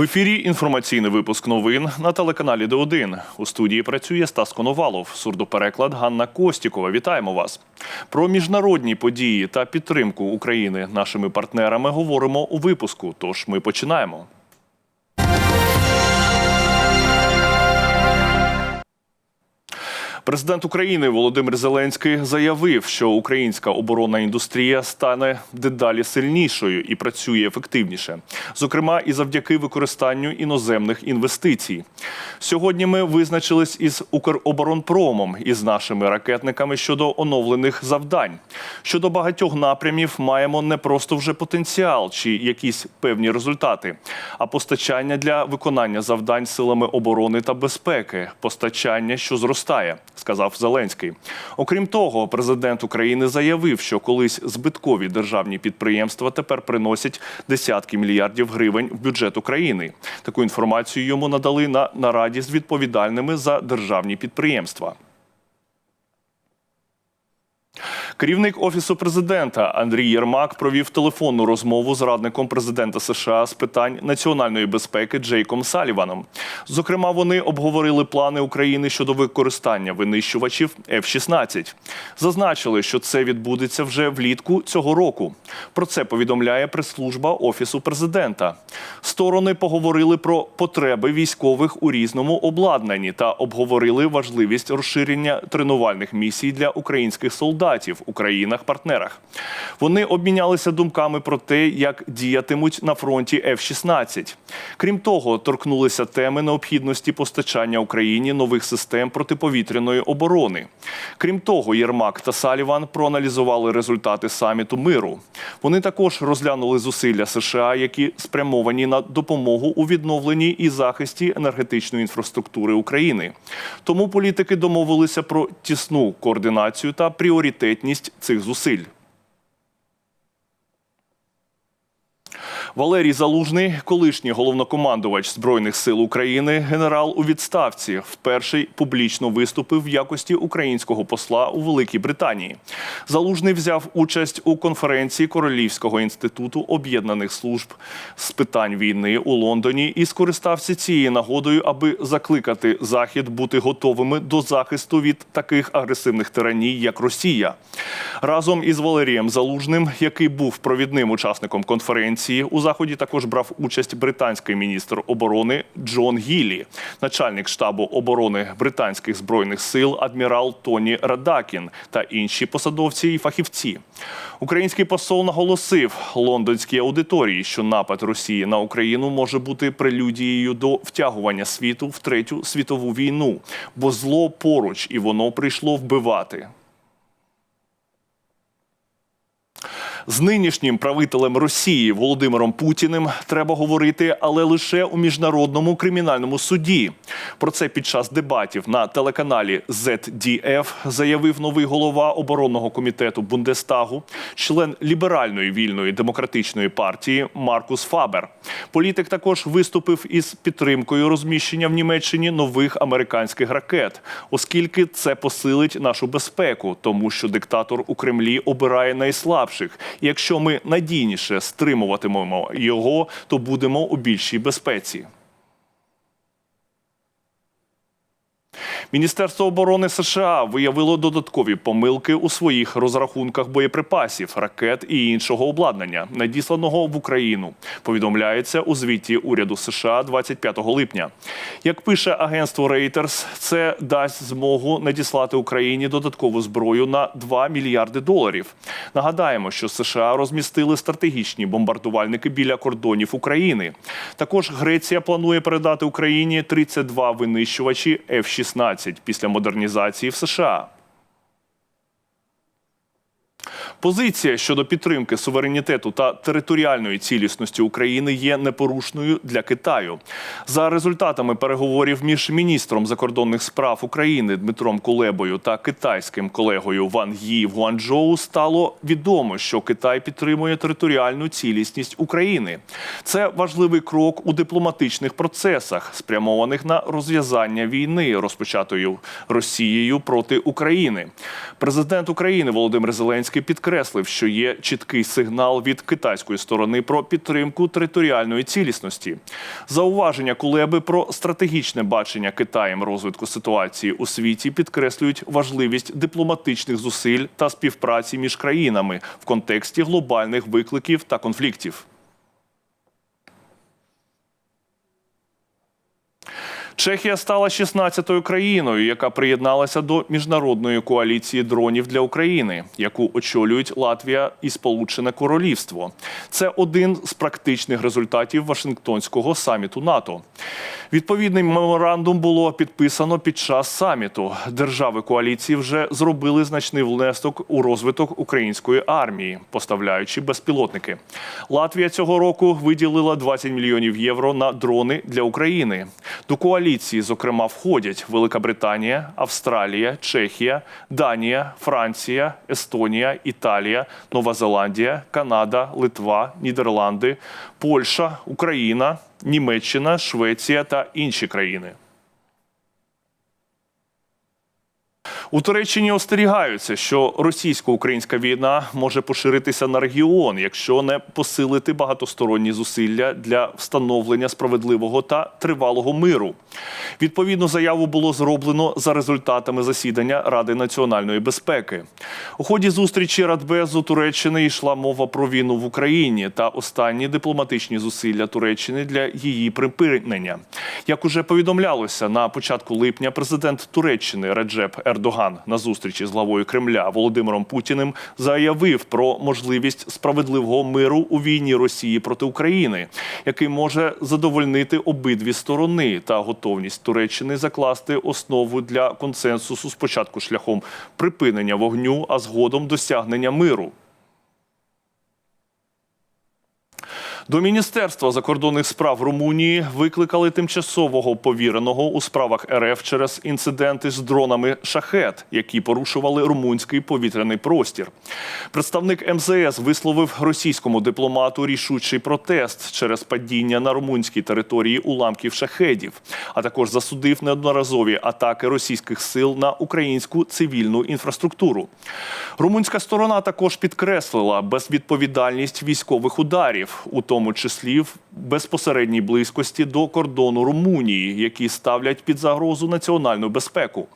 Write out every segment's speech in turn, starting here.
В ефірі інформаційний випуск новин на телеканалі Д1. У студії працює Стас Коновалов, сурдопереклад Ганна Костікова. Вітаємо вас. Про міжнародні події та підтримку України нашими партнерами говоримо у випуску. Тож ми починаємо. Президент України Володимир Зеленський заявив, що українська оборонна індустрія стане дедалі сильнішою і працює ефективніше, зокрема і завдяки використанню іноземних інвестицій. Сьогодні ми визначились із Укроборонпромом і з нашими ракетниками щодо оновлених завдань. Щодо багатьох напрямів маємо не просто вже потенціал чи якісь певні результати, а постачання для виконання завдань силами оборони та безпеки, постачання, що зростає сказав Зеленський. Окрім того, президент України заявив, що колись збиткові державні підприємства тепер приносять десятки мільярдів гривень в бюджет України. Таку інформацію йому надали на нараді з відповідальними за державні підприємства. Керівник офісу президента Андрій Єрмак провів телефонну розмову з радником президента США з питань національної безпеки Джейком Саліваном. Зокрема, вони обговорили плани України щодо використання винищувачів F-16. Зазначили, що це відбудеться вже влітку цього року. Про це повідомляє прес-служба офісу президента. Сторони поговорили про потреби військових у різному обладнанні та обговорили важливість розширення тренувальних місій для українських солдатів у країнах-партнерах. Вони обмінялися думками про те, як діятимуть на фронті F-16. Крім того, торкнулися теми необхідності постачання Україні нових систем протиповітряної оборони. Крім того, Єрмак та Саліван проаналізували результати саміту миру. Вони також розглянули зусилля США, які спрямовані на допомогу у відновленні і захисті енергетичної інфраструктури України. Тому політики домовилися про тісну координацію та пріоритетність цих зусиль. Валерій Залужний, колишній головнокомандувач збройних сил України, генерал у відставці, вперше публічно виступив в якості українського посла у Великій Британії. Залужний взяв участь у конференції Королівського інституту об'єднаних служб з питань війни у Лондоні і скористався цією нагодою, аби закликати Захід бути готовими до захисту від таких агресивних тираній, як Росія. Разом із Валерієм Залужним, який був провідним учасником конференції, у заході також брав участь британський міністр оборони Джон Гіллі, начальник штабу оборони британських збройних сил адмірал Тоні Радакін та інші посадовці і фахівці. Український посол наголосив лондонській аудиторії, що напад Росії на Україну може бути прелюдією до втягування світу в третю світову війну, бо зло поруч і воно прийшло вбивати. З нинішнім правителем Росії Володимиром Путіним треба говорити, але лише у міжнародному кримінальному суді. Про це під час дебатів на телеканалі ZDF заявив новий голова оборонного комітету Бундестагу, член ліберальної вільної демократичної партії Маркус Фабер. Політик також виступив із підтримкою розміщення в Німеччині нових американських ракет, оскільки це посилить нашу безпеку, тому що диктатор у Кремлі обирає найслабших. Якщо ми надійніше стримуватимемо його, то будемо у більшій безпеці. Міністерство оборони США виявило додаткові помилки у своїх розрахунках боєприпасів, ракет і іншого обладнання, надісланого в Україну. Повідомляється у звіті уряду США 25 липня. Як пише агентство Reuters, це дасть змогу надіслати Україні додаткову зброю на 2 мільярди доларів. Нагадаємо, що США розмістили стратегічні бомбардувальники біля кордонів України. Також Греція планує передати Україні 32 винищувачі F-16 після модернізації в США. Позиція щодо підтримки суверенітету та територіальної цілісності України є непорушною для Китаю. За результатами переговорів між міністром закордонних справ України Дмитром Кулебою та китайським колегою Ван Ї в Гуанчжоу стало відомо, що Китай підтримує територіальну цілісність України. Це важливий крок у дипломатичних процесах, спрямованих на розв'язання війни, розпочатою Росією проти України. Президент України Володимир Зеленський підкреслив, підкреслив, що є чіткий сигнал від китайської сторони про підтримку територіальної цілісності. Зауваження Кулеби про стратегічне бачення Китаєм розвитку ситуації у світі підкреслюють важливість дипломатичних зусиль та співпраці між країнами в контексті глобальних викликів та конфліктів. Чехія стала 16-ю країною, яка приєдналася до міжнародної коаліції дронів для України, яку очолюють Латвія і Сполучене Королівство. Це один з практичних результатів Вашингтонського саміту НАТО. Відповідний меморандум було підписано під час саміту. Держави коаліції вже зробили значний внесок у розвиток української армії, поставляючи безпілотники. Латвія цього року виділила 20 мільйонів євро на дрони для України. До коаліції, зокрема, входять Велика Британія, Австралія, Чехія, Данія, Франція, Естонія, Італія, Нова Зеландія, Канада, Литва, Нідерланди, Польща, Україна, Німеччина, Швеція та інші країни. У Туреччині остерігаються, що російсько-українська війна може поширитися на регіон, якщо не посилити багатосторонні зусилля для встановлення справедливого та тривалого миру. Відповідну заяву було зроблено за результатами засідання Ради національної безпеки. У ході зустрічі Радбезу Туреччини йшла мова про війну в Україні та останні дипломатичні зусилля Туреччини для її припинення. Як уже повідомлялося на початку липня, президент Туреччини Реджеп Ердоган на зустрічі з главою Кремля Володимиром Путіним заявив про можливість справедливого миру у війні Росії проти України, який може задовольнити обидві сторони та готовність Туреччини закласти основу для консенсусу спочатку шляхом припинення вогню, а згодом досягнення миру. До Міністерства закордонних справ Румунії викликали тимчасового повіреного у справах РФ через інциденти з дронами шахет, які порушували румунський повітряний простір. Представник МЗС висловив російському дипломату рішучий протест через падіння на румунській території уламків шахедів, а також засудив неодноразові атаки російських сил на українську цивільну інфраструктуру. Румунська сторона також підкреслила безвідповідальність військових ударів, у тому числі в безпосередній близькості до кордону Румунії, які ставлять під загрозу національну безпеку.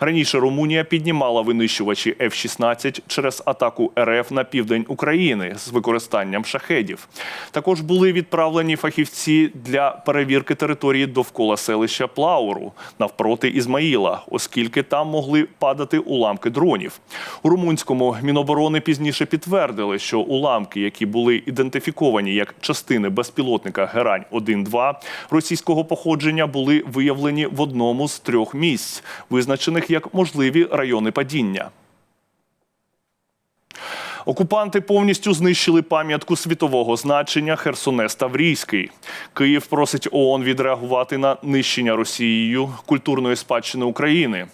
Раніше Румунія піднімала винищувачі F-16 через атаку РФ на південь України з використанням шахедів. Також були відправлені фахівці для перевірки території довкола селища Плауру навпроти Ізмаїла, оскільки там могли падати уламки дронів. У румунському міноборони пізніше підтвердили, що уламки, які були ідентифіковані як частини безпілотника Герань 1-2 російського походження, були виявлені в одному з трьох місць, визначених як можливі райони падіння. Окупанти повністю знищили пам'ятку світового значення Херсонес Таврійський. Київ просить ООН відреагувати на нищення Росією культурної спадщини України.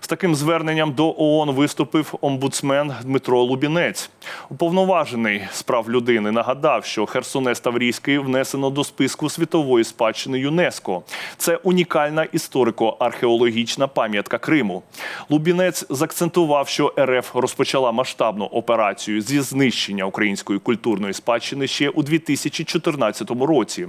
З таким зверненням до ООН виступив омбудсмен Дмитро Лубінець. Уповноважений з прав людини нагадав, що Херсонес Таврійський внесено до списку світової спадщини ЮНЕСКО. Це унікальна історико-археологічна пам'ятка Криму. Лубінець закцентував, що РФ розпочала масштабну операцію зі знищення української культурної спадщини ще у 2014 році.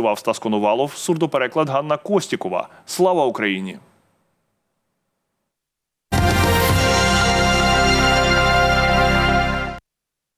працював Стас Коновалов, сурдопереклад Ганна Костікова. Слава Україні!